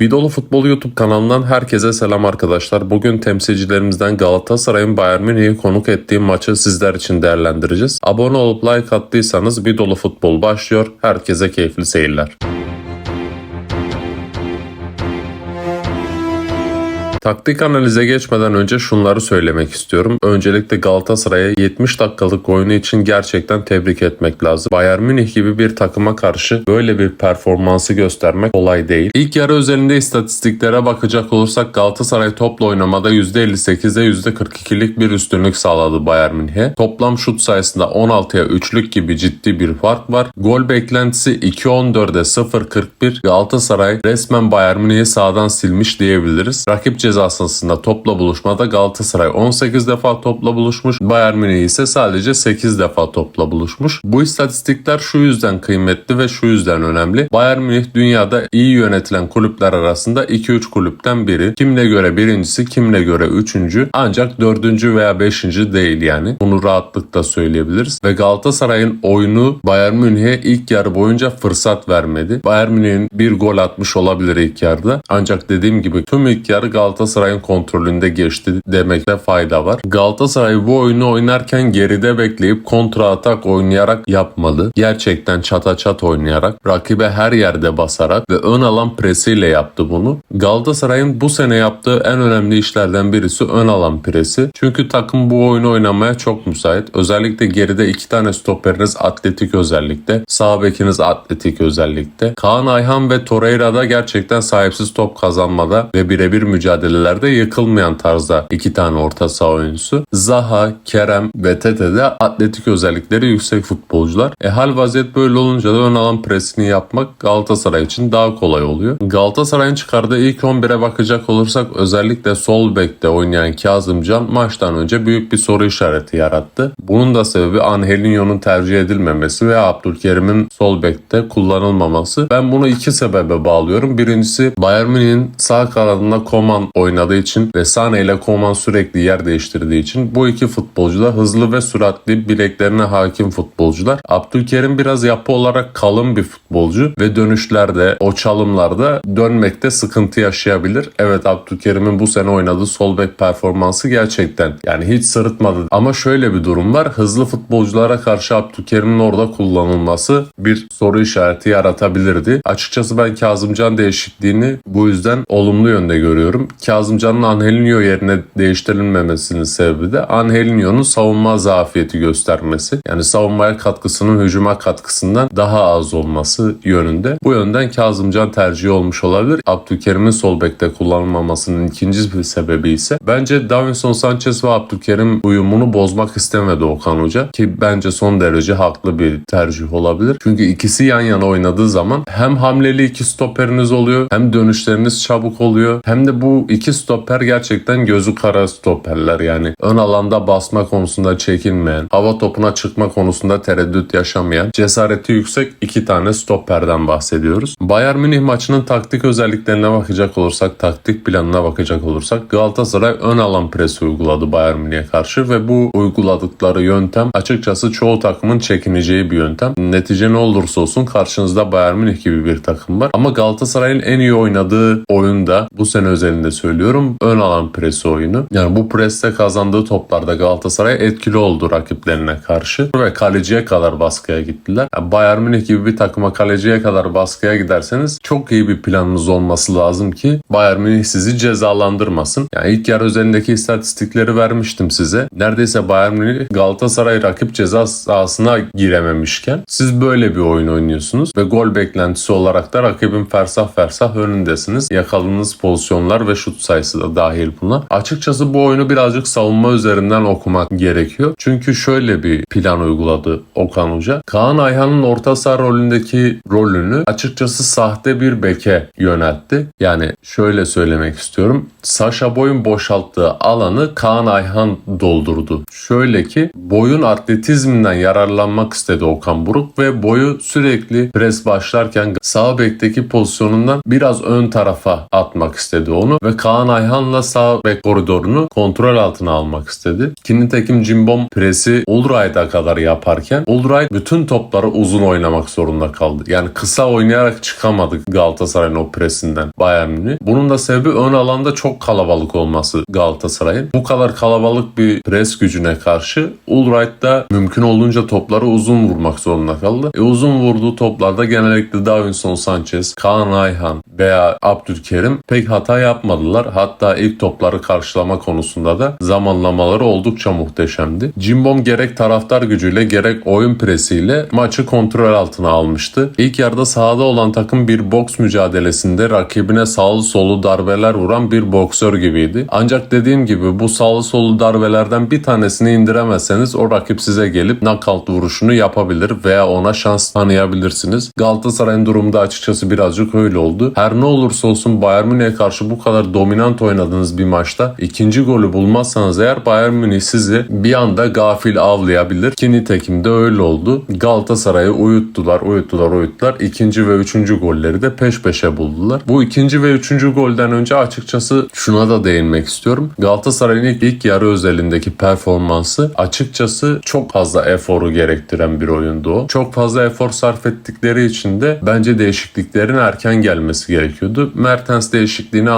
Bir Dolu Futbol YouTube kanalından herkese selam arkadaşlar. Bugün temsilcilerimizden Galatasaray'ın Bayern Münih'i konuk ettiği maçı sizler için değerlendireceğiz. Abone olup like attıysanız Bir Dolu Futbol başlıyor. Herkese keyifli seyirler. Taktik analize geçmeden önce şunları söylemek istiyorum. Öncelikle Galatasaray'a 70 dakikalık oyunu için gerçekten tebrik etmek lazım. Bayern Münih gibi bir takıma karşı böyle bir performansı göstermek kolay değil. İlk yarı özelinde istatistiklere bakacak olursak Galatasaray topla oynamada %58'e %42'lik bir üstünlük sağladı Bayern Münih'e. Toplam şut sayısında 16'ya 3'lük gibi ciddi bir fark var. Gol beklentisi 2-14'e 0-41. Galatasaray resmen Bayern Münih'i sağdan silmiş diyebiliriz. Rakip ceza sahasında topla buluşmada Galatasaray 18 defa topla buluşmuş. Bayern Münih ise sadece 8 defa topla buluşmuş. Bu istatistikler şu yüzden kıymetli ve şu yüzden önemli. Bayern Münih dünyada iyi yönetilen kulüpler arasında 2-3 kulüpten biri. Kimine göre birincisi, kimine göre üçüncü. Ancak dördüncü veya beşinci değil yani. Bunu rahatlıkla söyleyebiliriz. Ve Galatasaray'ın oyunu Bayern Münih'e ilk yarı boyunca fırsat vermedi. Bayern Münih'in bir gol atmış olabilir ilk yarıda. Ancak dediğim gibi tüm ilk yarı Galatasaray'ın kontrolünde geçti demekte fayda var. Galatasaray bu oyunu oynarken geride bekleyip kontra atak oynayarak yapmalı. Gerçekten çata çat oynayarak, rakibe her yerde basarak ve ön alan presiyle yaptı bunu. Galatasaray'ın bu sene yaptığı en önemli işlerden birisi ön alan presi. Çünkü takım bu oyunu oynamaya çok müsait. Özellikle geride iki tane stoperiniz atletik özellikle. Sağ bekiniz atletik özellikle. Kaan Ayhan ve Torreira da gerçekten sahipsiz top kazanmada ve birebir mücadelelerde yıkılmayan tarzda iki tane orta saha oyuncusu. Zaha, Kerem ve Tete de atletik özellikleri yüksek futbolcular. E hal vaziyet böyle olunca da ön alan presini yapmak Galatasaray için daha kolay oluyor. Galatasaray'ın çıkardığı ilk 11'e bakacak olursak özellikle sol bekte oynayan Kazımcan maçtan önce büyük bir soru işareti yarattı. Bunun da sebebi Angelinho'nun tercih edilmemesi ve Abdülkerim'in sol bekte kullanılmaması. Ben bunu iki sebebe bağlıyorum. Birincisi Bayern Münih'in sağ kanadında Koman oynadığı için ve Sane ile Koman sürekli yer değiştirdiği için bu iki futbolcu da hızlı ve süratli bileklerine hakim futbolcular. Abdülkerim biraz yapı olarak kalın bir futbolcu ve dönüşlerde o çalımlarda dönmekte sıkıntı yaşayabilir. Evet Abdülkerim'in bu sene oynadığı sol bek performansı gerçekten yani hiç sırıtmadı. Ama şöyle bir durum var. Hızlı futbolculara karşı Abdülkerim'in orada kullanılması bir soru işareti yaratabilirdi. Açıkçası ben Kazımcan değişikliğini bu yüzden olumlu yönde görüyorum. Kazımcan'ın Angelinho yerine değiştirilmemesinin sebebi de Angelinho'nun savunma zafiyeti göstermesi. Yani savunmaya katkısının hücuma katkısından daha az olması yönünde. Bu yönden Kazımcan tercihi olmuş olabilir. Abdülkerim'in sol bekte kullanılmamasının ikinci bir sebebi ise bence Davinson Sanchez ve Abdülkerim uyumunu bozmak istemedi Okan Hoca ki bence son derece haklı bir tercih olabilir. Çünkü ikisi yan yana oynadığı zaman hem hamleli iki stoperiniz oluyor hem dönüşleriniz çabuk oluyor hem de bu iki stoper gerçekten gözü kara stoperler yani ön alanda basma konusunda çekinmeyen, hava topuna çıkma konusunda tereddüt yaşamayan, cesareti yüksek iki tane stoperden bahsediyoruz. Bayern Münih maçının taktik özelliklerine bakacak olursak, taktik planına bakacak olursak Galatasaray ön alan presi uyguladı Bayern Münih'e karşı ve bu uyguladıkları yöntem açıkçası çoğu takımın çekineceği bir yöntem. Netice ne olursa olsun karşınızda Bayern Münih gibi bir takım var. Ama Galatasaray'ın en iyi oynadığı oyunda bu sene özelinde söylüyorum ön alan presi oyunu. Yani bu preste kazandığı toplarda Galatasaray etkili oldu rakiplerine karşı ve kaleciye kadar baskıya gittiler. Yani Bayern Münih gibi bir takıma kaleciye kadar baskıya giderseniz çok iyi bir planınız olması lazım ki Bayern Münih sizi cezalandırmasın. Yani ilk yarı üzerindeki istatistikleri vermiştim size. Neredeyse Bayern Münih Galatasaray rakip ceza sahasına girememişken siz böyle bir oyun oynuyorsunuz ve gol beklentisi olarak da rakibin fersah fersah önündesiniz. Yakaladığınız pozisyonlar ve şut sayısı da dahil buna. Açıkçası bu oyunu birazcık savunma üzerinden okumak gerekiyor. Çünkü şöyle bir plan uyguladı Okan Hoca. Kaan Ayhan'ın orta saha rolündeki rolünü açıkçası sahte bir beke yöneltti. Yani şöyle söylemek istiyorum. Sasha Boy'un boşalttığı alanı Kaan Ayhan doldurdu. Şöyle ki boyun atletizminden yararlanmak istedi Okan Buruk ve boyu sürekli pres başlarken sağ bekteki pozisyonundan biraz ön tarafa atmak istedi onu ve Kaan Ayhan'la sağ bek koridorunu kontrol altına almak istedi. Ki nitekim Cimbom presi Ulrayt'a kadar yaparken Ulrayt bütün topları uzun oynamak zorunda kaldı. Yani kısa oynayarak çıkamadık Galatasaray'ın o presinden Bayern Münih. Bunun da sebebi ön alanda çok kalabalık olması Galatasaray'ın. Bu kadar kalabalık bir pres gücüne karşı Ulreich da mümkün olduğunca topları uzun vurmak zorunda kaldı. E uzun vurduğu toplarda genellikle Davinson Sanchez, Kaan Ayhan veya Abdülkerim pek hata yapmadılar. Hatta ilk topları karşılama konusunda da zamanlamaları oldukça muhteşemdi. Cimbom gerek taraftar gücüyle gerek oyun presiyle maçı kontrol altına almıştı. İlk yarıda sahada olan takım bir boks mücadelesinde rakibine sağlı solu darbeler vuran bir boksör gibiydi. Ancak dediğim gibi bu sağlı solu darbelerden bir tanesini indiremezseniz o rakip size gelip knockout vuruşunu yapabilir veya ona şans tanıyabilirsiniz. Galatasaray'ın durumda açıkçası birazcık öyle oldu. Her ne olursa olsun Bayern Münih'e karşı bu kadar dominant oynadığınız bir maçta ikinci golü bulmazsanız eğer Bayern Münih sizi bir anda gafil avlayabilir. Ki nitekim de öyle oldu. Galatasaray'ı uyuttular, uyuttular, uyuttular. İkinci ve üçüncü golleri de peş peşe buldular. Bu ikinci ve üçüncü golden önce açıkçası şuna da değinmek istiyorum. Galatasaray'ın ilk, ilk yarı özelindeki performansı açıkçası çok fazla eforu gerektiren bir oyundu o. Çok fazla efor sarf ettikleri için de bence değişikliklerin erken gelmesi gerekiyordu. Mertens değişikliğini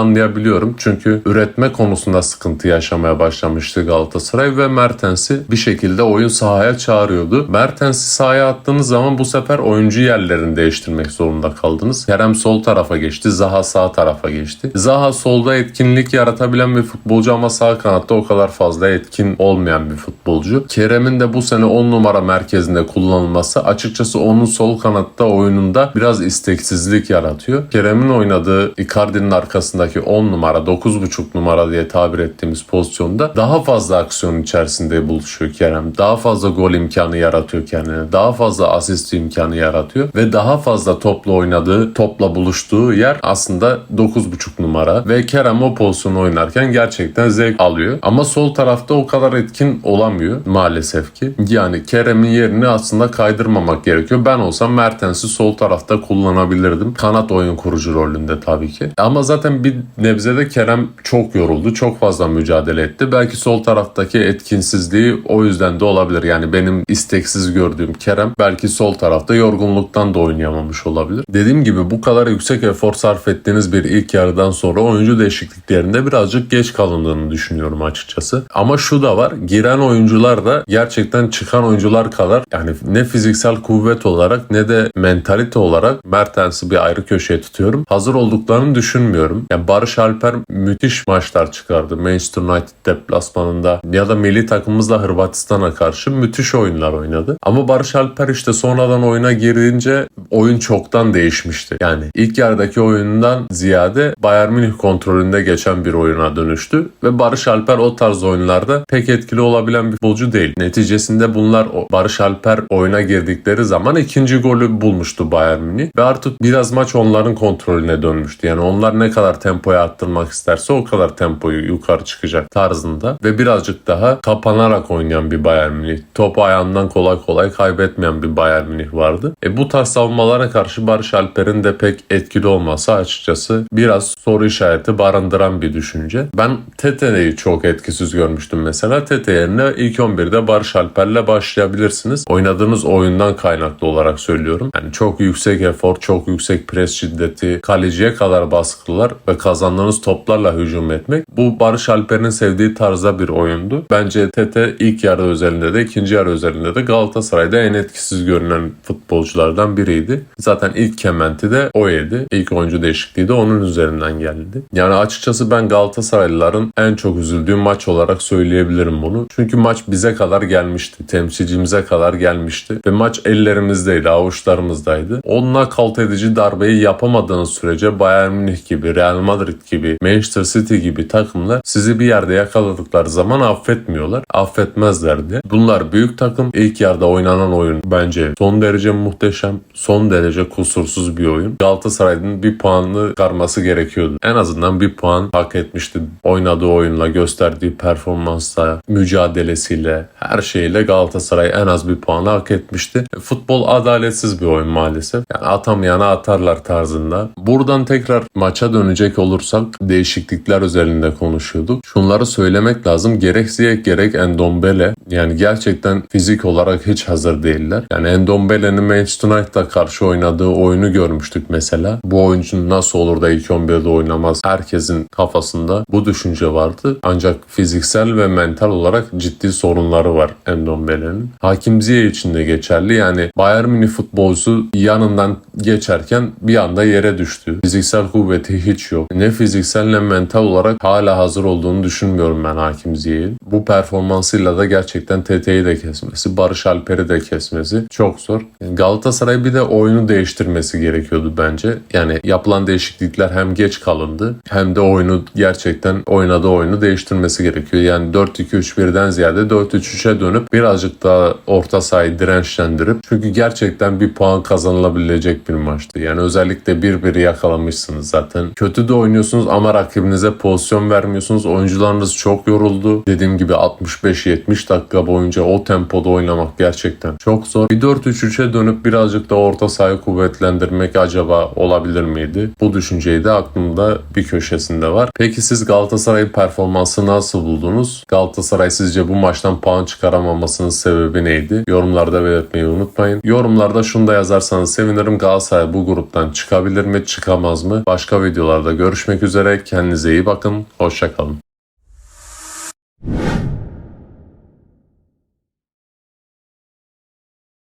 anlayabiliyorum. Çünkü üretme konusunda sıkıntı yaşamaya başlamıştı Galatasaray ve Mertens'i bir şekilde oyun sahaya çağırıyordu. Mertens'i sahaya attığınız zaman bu sefer oyuncu yerlerini değiştirmek zorunda kaldınız. Kerem sol tarafa geçti, Zaha sağ tarafa geçti. Zaha solda etkinlik yaratabilen bir futbolcu ama sağ kanatta o kadar fazla etkin olmayan bir futbolcu. Kerem'in de bu sene 10 numara merkezinde kullanılması açıkçası onun sol kanatta oyununda biraz isteksizlik yaratıyor. Kerem'in oynadığı Icardi'nin arkasındaki 10 numara, 9.5 numara diye tabir ettiğimiz pozisyonda daha fazla aksiyon içerisinde buluşuyor Kerem. Daha fazla gol imkanı yaratıyor kendine. Daha fazla asist imkanı yaratıyor ve daha fazla topla oynadığı, topla buluştuğu yer aslında 9.5 numara ve Kerem o pozisyonu oynarken gerçekten zevk alıyor. Ama sol tarafta o kadar etkin olamıyor maalesef ki. Yani Kerem'in yerini aslında kaydırmamak gerekiyor. Ben olsam Mertens'i sol tarafta kullanabilirdim. Kanat oyun kurucu rolünde tabii ki. Ama zaten bir nebzede Kerem çok yoruldu. Çok fazla mücadele etti. Belki sol taraftaki etkinsizliği o yüzden de olabilir. Yani benim isteksiz gördüğüm Kerem belki sol tarafta yorgunluktan da oynayamamış olabilir. Dediğim gibi bu kadar yüksek efor sarf ettiğiniz bir ilk yarıdan sonra oyuncu değişikliklerinde birazcık geç kalındığını düşünüyorum açıkçası. Ama şu da var. Giren oyuncular da gerçekten çıkan oyuncular kadar yani ne fiziksel kuvvet olarak ne de mentalite olarak Mertens'i bir ayrı köşeye tutuyorum. Hazır olduklarını düşünmüyorum. Yani Barış Alper müthiş maçlar çıkardı. Manchester United deplasmanında ya da milli takımımızla Hırvatistan'a karşı müthiş oyunlar oynadı. Ama Barış Alper işte sonradan oyuna girince oyun çoktan değişmişti. Yani ilk yarıdaki oyundan ziyade Bayern Münih kontrolünde geçen bir oyuna dönüştü ve Barış Alper o tarz oyunlarda pek etkili olabilen bir futbolcu değil. Neticesinde bunlar Barış Alper oyuna girdikleri zaman ikinci golü bulmuştu Bayern Münih ve artık biraz maç onların kontrolüne dönmüştü. Yani onlar ne kadar tempoya attırmak isterse o kadar tempoyu yukarı çıkacak tarzında ve birazcık daha kapanarak oynayan bir Bayern Münih. Topu ayağından kolay kolay kaybetmeyen bir Bayern Münih vardı. E bu tarz savunmalara karşı Barış Alper'in de pek etkili olması açıkçası biraz soru işareti barındıran bir düşünce. Ben Tete'yi çok etkisiz görmüştüm mesela. Tete yerine ilk 11'de Barış Alper'le başlayabilirsiniz. Oynadığınız oyundan kaynaklı olarak söylüyorum. Yani çok yüksek efor, çok yüksek pres şiddeti, kaleciye kadar baskılar ve kazandığınız toplarla hücum etmek. Bu Barış Alper'in sevdiği tarzda bir oyundu. Bence Tete ilk yarı özelinde de ikinci yarı özelinde de Galatasaray'da en etkisiz görünen futbolculardan biriydi. Zaten ilk kementi de o yedi. İlk oyuncu değişikliği de onun üzerinden geldi. Yani açıkçası ben Galatasaraylıların en çok üzüldüğü maç olarak söyleyebilirim bunu. Çünkü maç bize kadar gelmişti. Temsilcimize kadar gelmişti. Ve maç ellerimizdeydi, avuçlarımızdaydı. Onunla kalt edici darbeyi yapamadığınız sürece Bayern Münih gibi, Real Madrid gibi, Manchester City gibi takımlar sizi bir yerde yakaladıkları zaman affetmiyorlar. Affetmezler diye. Bunlar büyük takım. İlk yarıda oynanan oyun bence son derece muhteşem, son derece kusursuz bir oyun. Galatasaray'ın bir puanını karması gerekiyordu. En azından bir puan hak etmişti. Oynadığı oyunla, gösterdiği performansla, mücadelesiyle, her şeyle Galatasaray en az bir puanı hak etmişti. Futbol adaletsiz bir oyun maalesef. Yani atamayana atarlar tarzında. Buradan tekrar maça dönecek olursak değişiklikler üzerinde konuşuyorduk. Şunları söylemek lazım. Gerek Ziyech gerek Endombele yani gerçekten fizik olarak hiç hazır değiller. Yani Endombele'nin Manchester United'a karşı oynadığı oyunu görmüştük mesela. Bu oyuncunun nasıl olur da ilk 11'de oynamaz? Herkesin kafasında bu düşünce vardı. Ancak fiziksel ve mental olarak ciddi sorunları var Endombele'nin. Hakim Ziyech için de geçerli. Yani Bayern Münih futbolcusu yanından geçerken bir anda yere düştü. Fiziksel kuvveti hiç yok. Ne fiziksel ne mental olarak hala hazır olduğunu düşünmüyorum ben Hakim Ziyech'in. Bu performansıyla da gerçekten TT'yi de kesmesi, Barış Alper'i de kesmesi çok zor. Galatasaray bir de oyunu değiştirmesi gerekiyordu bence. Yani yapılan değişiklikler hem geç kalındı hem de oyunu gerçekten oynadığı oyunu değiştirmesi gerekiyor. Yani 4-2-3-1'den ziyade 4-3-3'e dönüp birazcık daha orta sahayı dirençlendirip çünkü gerçekten bir puan kazanılabilecek bir maçtı. Yani özellikle 1-1'i yakalamışsınız zaten. Kötü de oynuyorsunuz ama rakibinize pozisyon vermiyorsunuz. Oyuncularınız çok yoruldu. Dediğim gibi 65-70 dakika boyunca o tempoda oynamak gerçekten çok zor. Bir 4-3-3'e dönüp birazcık da orta sahayı kuvvetlendirmek acaba olabilir miydi? Bu düşünceyi de aklımda bir köşesinde var. Peki siz Galatasaray'ın performansı nasıl buldunuz? Galatasaray sizce bu maçtan puan çıkaramamasının sebebi neydi? Yorumlarda belirtmeyi unutmayın. Yorumlarda şunu da yazarsanız sevinirim. Galatasaray bu gruptan çıkabilir mi, çıkamaz mı? Başka videolarda görüşmek üzere. Kendinize iyi bakın. Hoşçakalın.